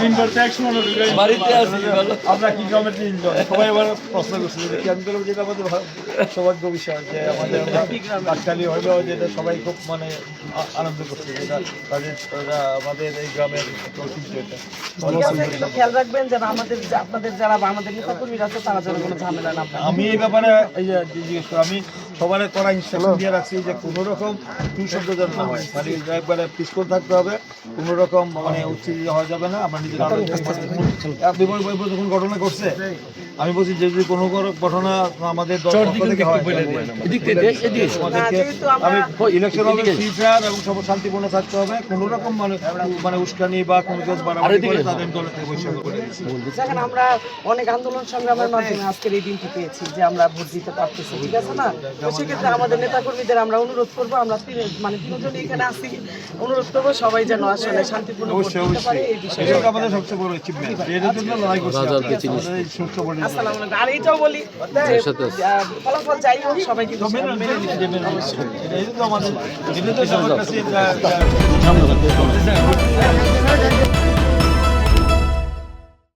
তিনবার ট্যাক্স বাড়িতে আছি আমরা কি গ্রামের তিনজন? সবাই আবার প্রশ্ন করছিল যে আমি বললাম যেটা আমাদের সৌভাগ্য বিষয় যে আমাদের কাকতালি হলেও যেটা সবাই খুব মানে আনন্দ করছে যেটা তাদের আমাদের এই গ্রামের ঐতিহ্য এটা। খেয়াল রাখবেন যেন আমাদের আপনাদের যারা বা আমাদের নেতা কর্মীরা আছে তারা যেন কোনো ঝামেলা না আমি এই ব্যাপারে এই যে যে জিজ্ঞেস করি আমি সবার করা ইনস্ট্রাকশন দিয়ে রাখছি যে কোনো রকম টু শব্দ যেন না হয়। মানে একবারে পিস্তল থাকতে হবে কোনো রকম মানে উচ্ছেজিত হওয়া যাবে না। আমরা যখন ঘটনা করছে আমি বলছি যে যদি কোনো ঘটনা আমাদের ইলেকশন হবে এবং সব শান্তিপূর্ণ থাকতে হবে কোনো রকম মানে মানে উস্কানি বা কোনো বাড়াবাড়ি করে তাদের থেকে বৈষম্য করে দেখেন আমরা অনেক আন্দোলন সংগ্রামের মাধ্যমে আজকের এই দিনটি পেয়েছি যে আমরা ভোট দিতে পারতেছি ঠিক আছে না? তো সেক্ষেত্রে আমাদের নেতাকর্মীদের আমরা অনুরোধ করব আমরা মানে তিনজন এখানে আসি অনুরোধ করব সবাই যেন আসলে শান্তিপূর্ণ ভোট দিতে পারে এই বিষয়ে আমাদের সবচেয়ে বড় অ্যাচিভমেন্ট এটার জন্য লড়াই করছি এই সুস্থ আসসালামু আলাইকুম। আর এইটাও বলি ফলাফল যাই হোক সবাই কিন্তু মেনে নিতে। এটা তো আমাদের এটা তো সবার কাছে